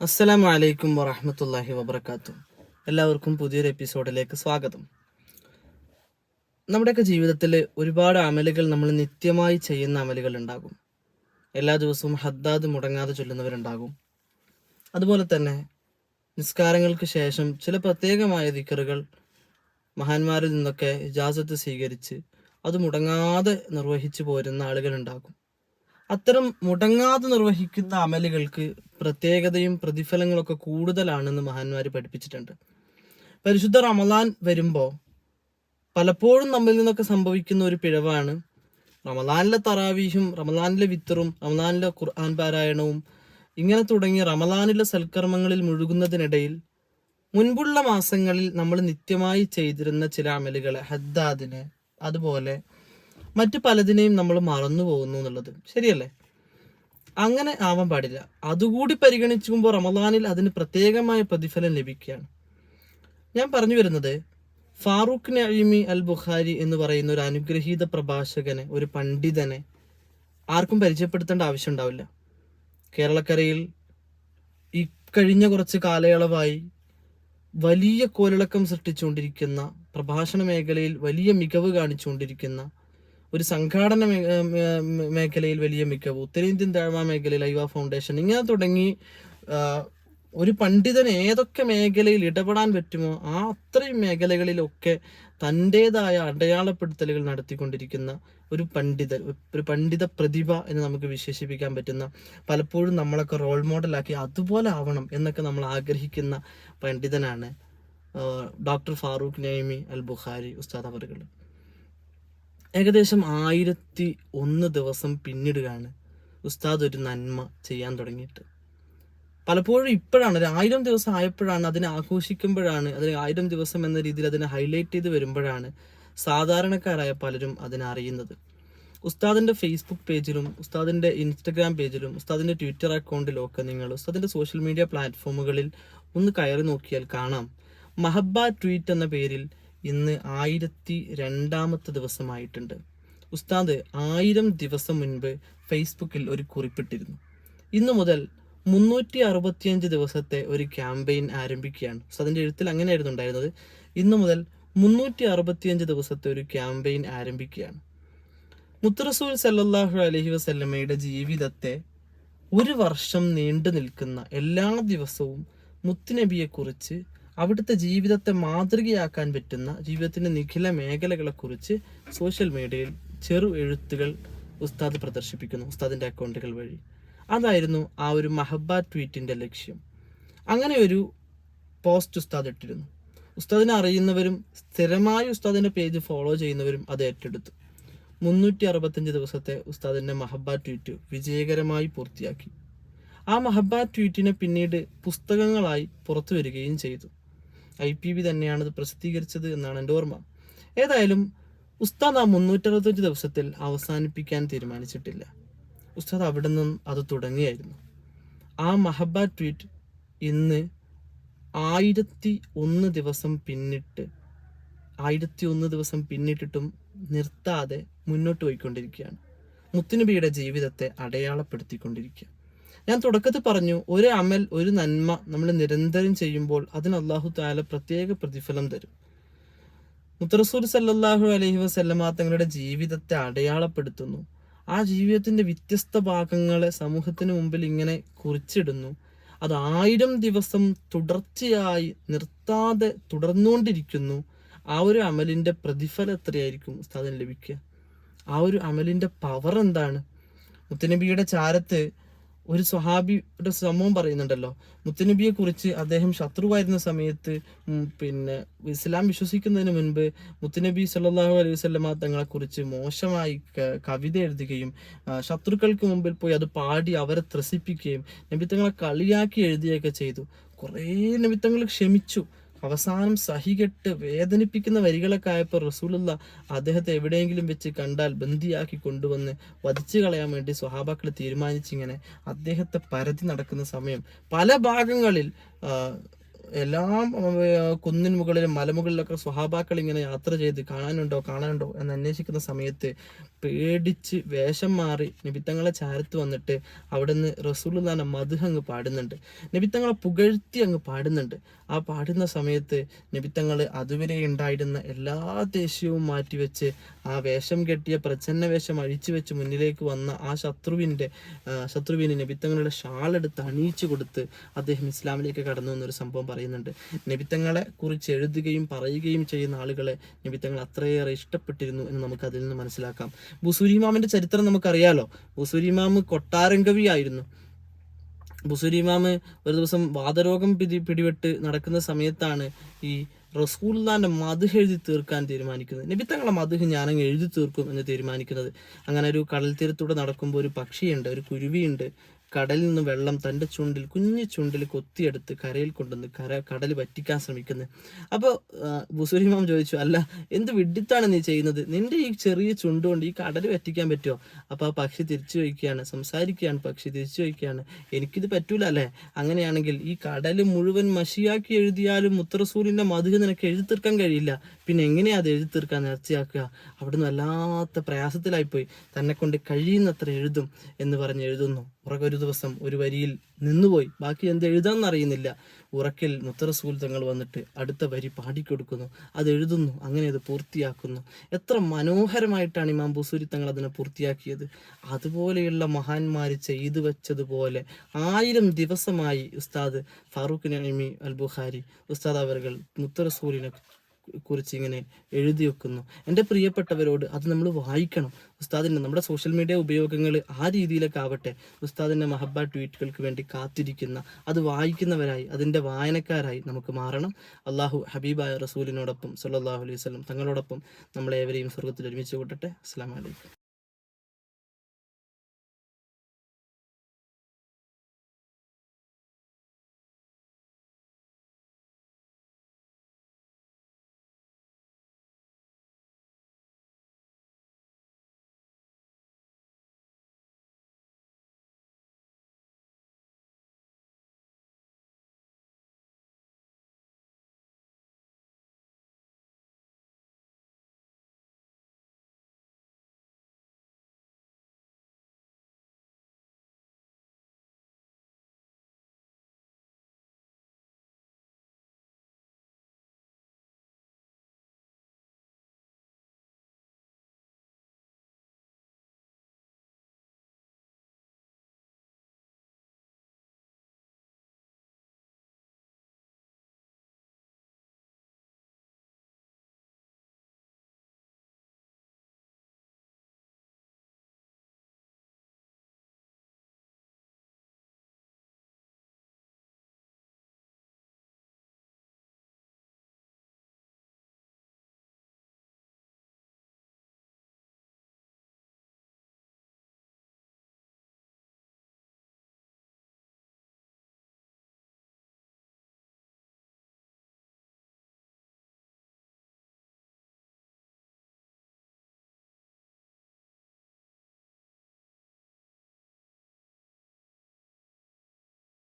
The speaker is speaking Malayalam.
അസ്സലാമു അലൈക്കും വറഹമത്തല്ലാഹി വബർക്കാത്തു എല്ലാവർക്കും പുതിയൊരു എപ്പിസോഡിലേക്ക് സ്വാഗതം. നമ്മുടെയൊക്കെ ജീവിതത്തിൽ ഒരുപാട് അമലുകൾ നമ്മൾ നിത്യമായി ചെയ്യുന്ന അമലുകൾ ഉണ്ടാകും. എല്ലാ ദിവസവും ഹദ്ദാദ് മുടങ്ങാതെ ചൊല്ലുന്നവരുണ്ടാകും. അതുപോലെ തന്നെ നിസ്കാരങ്ങൾക്ക് ശേഷം ചില പ്രത്യേകമായ ദിക്കറുകൾ മഹാന്മാരിൽ നിന്നൊക്കെ ഇജാസത്ത് സ്വീകരിച്ച് അത് മുടങ്ങാതെ നിർവഹിച്ചു പോരുന്ന ആളുകളുണ്ടാകും അത്തരം മുടങ്ങാതെ നിർവഹിക്കുന്ന അമലുകൾക്ക് പ്രത്യേകതയും പ്രതിഫലങ്ങളൊക്കെ കൂടുതലാണെന്ന് മഹാന്മാർ പഠിപ്പിച്ചിട്ടുണ്ട്. പരിശുദ്ധ റമദാൻ വരുമ്പോൾ പലപ്പോഴും നമ്മിൽ നിന്നൊക്കെ സംഭവിക്കുന്ന ഒരു പിഴവാണ് റമദാനിലെ തറാവീഹും റമദാനിലെ വിത്തറും റമദാനിലെ ഖുർആൻ പാരായണവും ഇങ്ങനെ തുടങ്ങിയ റമദാനിലെ സൽക്കർമ്മങ്ങളിൽ മുഴുകുന്നതിനിടയിൽ മുൻപുള്ള മാസങ്ങളിൽ നമ്മൾ നിത്യമായി ചെയ്തിരുന്ന ചില അമലുകളെ ഹദ്ദാദിനെ അതുപോലെ മറ്റു പലതിനെയും നമ്മൾ മറന്നു പോകുന്നു എന്നുള്ളത്. ശരിയല്ലേ? അങ്ങനെ ആവാൻ പാടില്ല. അതുകൂടി പരിഗണിച്ചുമ്പോൾ റമദാനിൽ അതിന് പ്രത്യേകമായ പ്രതിഫലം ലഭിക്കുകയാണ്. ഞാൻ പറഞ്ഞു വരുന്നത് ഫാറൂഖ് നഈമി അൽ ബുഖാരി എന്ന് പറയുന്ന ഒരു അനുഗ്രഹീത പ്രഭാഷകനെ ഒരു പണ്ഡിതനെ ആർക്കും പരിചയപ്പെടുത്തേണ്ട ആവശ്യം ഉണ്ടാവില്ല. കേരളക്കരയിൽ ഈ കഴിഞ്ഞ കുറച്ച് കാലയളവായി വലിയ കോലിളക്കം സൃഷ്ടിച്ചുകൊണ്ടിരിക്കുന്ന പ്രഭാഷണ മേഖലയിൽ വലിയ മികവ് കാണിച്ചുകൊണ്ടിരിക്കുന്ന ഒരു സംഘാടന മേഖലയിൽ വലിയ മികവ്. ഉത്തരേന്ത്യൻ താഴ്വാ മേഖലയിൽ ഐവ ഫൗണ്ടേഷൻ. ഇങ്ങനെ തുടങ്ങി ഒരു പണ്ഡിതന് ഏതൊക്കെ മേഖലയിൽ ഇടപെടാൻ പറ്റുമോ ആ അത്രയും മേഖലകളിലൊക്കെ തന്റെതായ അടയാളപ്പെടുത്തലുകൾ നടത്തിക്കൊണ്ടിരിക്കുന്ന ഒരു പണ്ഡിതൻ ഒരു പണ്ഡിത പ്രതിഭ എന്ന് നമുക്ക് വിശേഷിപ്പിക്കാൻ പറ്റുന്ന പലപ്പോഴും നമ്മളൊക്കെ റോൾ മോഡലാക്കി അതുപോലെ ആവണം എന്നൊക്കെ നമ്മൾ ആഗ്രഹിക്കുന്ന പണ്ഡിതനാണ് ഡോക്ടർ ഫാറൂഖ് നൈമി അൽ ബുഖാരി ഉസ്താദ് അവറുകൾ. ഏകദേശം ആയിരത്തി ഒന്ന് ദിവസം പിന്നിടുകയാണ് ഉസ്താദ് ഒരു നന്മ ചെയ്യാൻ തുടങ്ങിയിട്ട്. പലപ്പോഴും ഇപ്പോഴാണ് ഒരു ആയിരം ദിവസം ആയപ്പോഴാണ് അതിനെ ആഘോഷിക്കുമ്പോഴാണ് അതിന് ആയിരം ദിവസം എന്ന രീതിയിൽ അതിനെ ഹൈലൈറ്റ് ചെയ്ത് വരുമ്പോഴാണ് സാധാരണക്കാരായ പലരും അതിനെ അറിയുന്നത്. ഉസ്താദിന്റെ ഫേസ്ബുക്ക് പേജിലും ഉസ്താദിന്റെ ഇൻസ്റ്റഗ്രാം പേജിലും ഉസ്താദിന്റെ ട്വിറ്റർ അക്കൗണ്ടിലും ഒക്കെ നിങ്ങൾ ഉസ്താദിന്റെ സോഷ്യൽ മീഡിയ പ്ലാറ്റ്ഫോമുകളിൽ ഒന്ന് കയറി നോക്കിയാൽ കാണാം. മഹബ ട്വീറ്റ് എന്ന പേരിൽ ഇന്ന് ആയിരത്തി രണ്ടാമത്തെ ദിവസമായിട്ടുണ്ട്. ഉസ്താദ് ആയിരം ദിവസം മുൻപ് ഫേസ്ബുക്കിൽ ഒരു കുറിപ്പിട്ടിരുന്നു. ഇന്നു മുതൽ മുന്നൂറ്റി അറുപത്തിയഞ്ച് ദിവസത്തെ ഒരു ക്യാമ്പയിൻ ആരംഭിക്കുകയാണ്. അതിന്റെ എഴുത്തിൽ അങ്ങനെയായിരുന്നു ഉണ്ടായിരുന്നത്. ഇന്നു മുതൽ മുന്നൂറ്റി അറുപത്തിയഞ്ച് ദിവസത്തെ ഒരു ക്യാമ്പയിൻ ആരംഭിക്കുകയാണ്. മുത്തറസൂൽ സല്ലാഹു അലഹി വസല്ലമ്മയുടെ ജീവിതത്തെ ഒരു വർഷം നീണ്ടു നിൽക്കുന്ന എല്ലാ ദിവസവും മുത്തുനബിയെക്കുറിച്ച് അവിടുത്തെ ജീവിതത്തെ മാതൃകയാക്കാൻ പറ്റുന്ന ജീവിതത്തിന്റെ നിഖില മേഖലകളെക്കുറിച്ച് സോഷ്യൽ മീഡിയയിൽ ചെറു എഴുത്തുകൾ ഉസ്താദ് പ്രദർശിപ്പിക്കുന്നു ഉസ്താദിന്റെ അക്കൗണ്ടുകൾ വഴി. അതായിരുന്നു ആ ഒരു മഹബ ട്വീറ്റിന്റെ ലക്ഷ്യം. അങ്ങനെ ഒരു പോസ്റ്റ് ഉസ്താദ് ഇട്ടിരുന്നു. ഉസ്താദിനെ അറിയുന്നവരും സ്ഥിരമായി ഉസ്താദിന്റെ പേജ് ഫോളോ ചെയ്യുന്നവരും അത് ഏറ്റെടുത്തു. മുന്നൂറ്റി അറുപത്തഞ്ച് ദിവസത്തെ ഉസ്താദിന്റെ മഹബ ട്വീറ്റ് വിജയകരമായി പൂർത്തിയാക്കി. ആ മഹബ ട്വീറ്റിനെ പിന്നീട് പുസ്തകങ്ങളായി പുറത്തു വരികയും ചെയ്തു. ഐ പി ബി തന്നെയാണ് ഇത് പ്രസിദ്ധീകരിച്ചത് എന്നാണ് എന്റെ ഓർമ്മ. ഏതായാലും ഉസ്താദ് ആ മുന്നൂറ്ററുപത്തഞ്ച് ദിവസത്തിൽ അവസാനിപ്പിക്കാൻ തീരുമാനിച്ചിട്ടില്ല. ഉസ്താദ് അവിടെ നിന്നും അത് തുടങ്ങിയായിരുന്നു. ആ മഹബ ട്വീറ്റ് ഇന്ന് ആയിരത്തി ഒന്ന് ദിവസം പിന്നിട്ട് ആയിരത്തി ഒന്ന് ദിവസം പിന്നിട്ടിട്ടും നിർത്താതെ മുന്നോട്ട് പോയിക്കൊണ്ടിരിക്കുകയാണ്. മുത്തുനബിയുടെ ജീവിതത്തെ അടയാളപ്പെടുത്തിക്കൊണ്ടിരിക്കുക ഞാൻ തുടക്കത്തിൽ പറഞ്ഞു ഒരു അമൽ ഒരു നന്മ നമ്മൾ നിരന്തരം ചെയ്യുമ്പോൾ അതിന് അള്ളാഹു താല പ്രത്യേക പ്രതിഫലം തരും. മുത്തറസൂർ സല്ലാഹു അലഹി വസല്ലമ തങ്ങളുടെ ജീവിതത്തെ അടയാളപ്പെടുത്തുന്നു. ആ ജീവിതത്തിന്റെ വ്യത്യസ്ത ഭാഗങ്ങളെ സമൂഹത്തിന് മുമ്പിൽ ഇങ്ങനെ കുറിച്ചിടുന്നു. അത് ആയിരം ദിവസം തുടർച്ചയായി നിർത്താതെ തുടർന്നുകൊണ്ടിരിക്കുന്നു. ആ ഒരു അമലിന്റെ പ്രതിഫലം എത്രയായിരിക്കും ഉസ്താദിന് ലഭിക്കുക? ആ ഒരു അമലിന്റെ പവർ എന്താണ്? മുത്തനബിയുടെ ചാരത്ത് ഒരു സ്വഹാബിയുടെ സംഭവം പറയുന്നുണ്ടല്ലോ. മുത്തനബിയെ കുറിച്ച് അദ്ദേഹം ശത്രുവായിരുന്ന സമയത്ത് പിന്നെ ഇസ്ലാം വിശ്വസിക്കുന്നതിന് മുൻപ് മുത്തനബി സല്ലാഹു അലൈഹി വസല്ലമ തങ്ങളെ കുറിച്ച് മോശമായി കവിത എഴുതുകയും ശത്രുക്കൾക്ക് മുമ്പിൽ പോയി അത് പാടി അവരെ ത്രസിപ്പിക്കുകയും നബിത്തങ്ങളെ കളിയാക്കി എഴുതുകയൊക്കെ ചെയ്തു. കുറേ നിമിത്തങ്ങൾ ക്ഷമിച്ചു. അവസാനം സഹികെട്ട് വേദനിപ്പിക്കുന്ന വരികളൊക്കെ ആയപ്പോൾ റസൂലുള്ള അദ്ദേഹത്തെ എവിടെയെങ്കിലും വെച്ച് കണ്ടാൽ ബന്ദിയാക്കി കൊണ്ടുവന്ന് വധിച്ചു കളയാൻ വേണ്ടി സ്വഹാബാക്കൾ തീരുമാനിച്ചിങ്ങനെ അദ്ദേഹത്തെ പരതി നടക്കുന്ന സമയം പല ഭാഗങ്ങളിൽ എല്ലാം കുന്നിന് മുകളിലും മലമുകളിലൊക്കെ സ്വഹാബാക്കൾ ഇങ്ങനെ യാത്ര ചെയ്ത് കാണാനുണ്ടോ കാണാനുണ്ടോ എന്ന് അന്വേഷിക്കുന്ന സമയത്ത് പേടിച്ച് വേഷം മാറി നിബിത്തങ്ങളെ ചാരത്ത് വന്നിട്ട് അവിടുന്ന് റസൂലുദാന മധു അങ്ങ് പാടുന്നുണ്ട്. നിബിത്തങ്ങളെ പുകഴ്ത്തി അങ്ങ് പാടുന്നുണ്ട്. ആ പാടുന്ന സമയത്ത് നിബിത്തങ്ങൾ അതുവരെ ഉണ്ടായിരുന്ന എല്ലാ ദേഷ്യവും മാറ്റിവെച്ച് ആ വേഷം കെട്ടിയ പ്രച്ഛന്ന വേഷം അഴിച്ചു വെച്ച് മുന്നിലേക്ക് വന്ന ആ ശത്രുവിന്റെ ശത്രുവിന് നിബിത്തങ്ങളുടെ ഷാളെടുത്ത് അണിയിച്ചു കൊടുത്ത് അദ്ദേഹം ഇസ്ലാമിലേക്ക് കടന്നു എന്നൊരു സംഭവം പറയുന്നുണ്ട്. നബിത്തങ്ങളെ കുറിച്ച് എഴുതുകയും പറയുകയും ചെയ്യുന്ന ആളുകളെ നബിത്തങ്ങൾ അത്രയേറെ ഇഷ്ടപ്പെട്ടിരുന്നു എന്ന് നമുക്ക് അതിൽ നിന്ന് മനസ്സിലാക്കാം. ബുസൂരിമാമിന്റെ ചരിത്രം നമുക്കറിയാലോ. ബുസൂരിമാമ് കൊട്ടാരം കവിയായിരുന്നു ബുസുരിമാമ് ഒരു ദിവസം വാതരോഗം പിടി പിടിപെട്ട് നടക്കുന്ന സമയത്താണ് ഈ റസൂല്ലാന്റെ മധു എഴുതി തീർക്കാൻ തീരുമാനിക്കുന്നത്. നബിത്തങ്ങളെ മധു ഞാൻ എഴുതി തീർക്കും എന്ന് തീരുമാനിക്കുന്നത്. അങ്ങനെ ഒരു കടൽ തീരത്തൂടെ നടക്കുമ്പോൾ ഒരു പക്ഷിയുണ്ട് ഒരു കുരുവിയുണ്ട്. കടലിൽ നിന്ന് വെള്ളം തന്റെ ചുണ്ടിൽ കുഞ്ഞു ചുണ്ടിൽ കൊത്തിയെടുത്ത് കരയിൽ കൊണ്ടുവന്ന് കര കടൽ പറ്റിക്കാൻ ശ്രമിക്കുന്നത് അപ്പോൾ ബുസുരിമാം ചോദിച്ചു അല്ല എന്ത് വിഡിത്താണ് നീ ചെയ്യുന്നത്? നിന്റെ ഈ ചെറിയ ചുണ്ടുകൊണ്ട് ഈ കടൽ പറ്റിക്കാൻ പറ്റുമോ അപ്പോൾ ആ പക്ഷി തിരിച്ചു ചോദിക്കുകയാണ് സംസാരിക്കുകയാണ് പക്ഷി തിരിച്ചു വയ്ക്കുകയാണ് എനിക്കിത് പറ്റൂല അല്ലേ? അങ്ങനെയാണെങ്കിൽ ഈ കടൽ മുഴുവൻ മഷിയാക്കി എഴുതിയാലും മുത്തറസൂലിന്റെ മധു നിനക്ക് എഴുതി തീർക്കാൻ കഴിയില്ല. പിന്നെ എങ്ങനെയാ അത് എഴുതി തീർക്കാൻ നേർച്ചയാക്കുക? അവിടുന്ന് വല്ലാത്ത പ്രയാസത്തിലായിപ്പോയി. തന്നെ കൊണ്ട് കഴിയുന്നത്ര എഴുതും എന്ന് പറഞ്ഞ് എഴുതുന്നു. ഉറക്കൊരു ദിവസം ഒരു വരിയിൽ നിന്നുപോയി. ബാക്കി എന്ത് എഴുതാമെന്നറിയുന്നില്ല ഉറക്കിൽ മുത്തറസൂൽ തങ്ങൾ വന്നിട്ട് അടുത്ത വരി പാടിക്കൊടുക്കുന്നു. അത് എഴുതുന്നു. അങ്ങനെ അത് പൂർത്തിയാക്കുന്നു. എത്ര മനോഹരമായിട്ടാണ് ഇമാം ബുസൂരി തങ്ങൾ അതിനെ പൂർത്തിയാക്കിയത്. അതുപോലെയുള്ള മഹാന്മാർ ചെയ്തു വെച്ചതുപോലെ ആയിരം ദിവസമായി ഉസ്താദ് ഫാറൂഖ് നൈമി അൽ ബുഖാരി ഉസ്താദ് അവർ മുത്തറസൂലിനെ കുറിച്ച് ഇങ്ങനെ എഴുതി വെക്കുന്നു. എന്റെ പ്രിയപ്പെട്ടവരോട് അത് നമ്മൾ വായിക്കണം. ഉസ്താദിന്റെ നമ്മുടെ സോഷ്യൽ മീഡിയ ഉപയോഗങ്ങൾ ആ രീതിയിലൊക്കെ ആവട്ടെ. ഉസ്താദിന്റെ മഹബ ട്വീറ്റുകൾക്ക് വേണ്ടി കാത്തിരിക്കുന്ന അത് വായിക്കുന്നവരായി അതിന്റെ വായനക്കാരായി നമുക്ക് മാറണം. അള്ളാഹു ഹബീബായ റസൂലിനോടൊപ്പം സല്ലല്ലാഹു അലൈഹി വസല്ലം തങ്ങളോടൊപ്പം നമ്മളേവരെയും സ്വർഗത്തിൽ ഒരുമിച്ച് കൂട്ടട്ടെ. അസ്സാം വലൈക്കും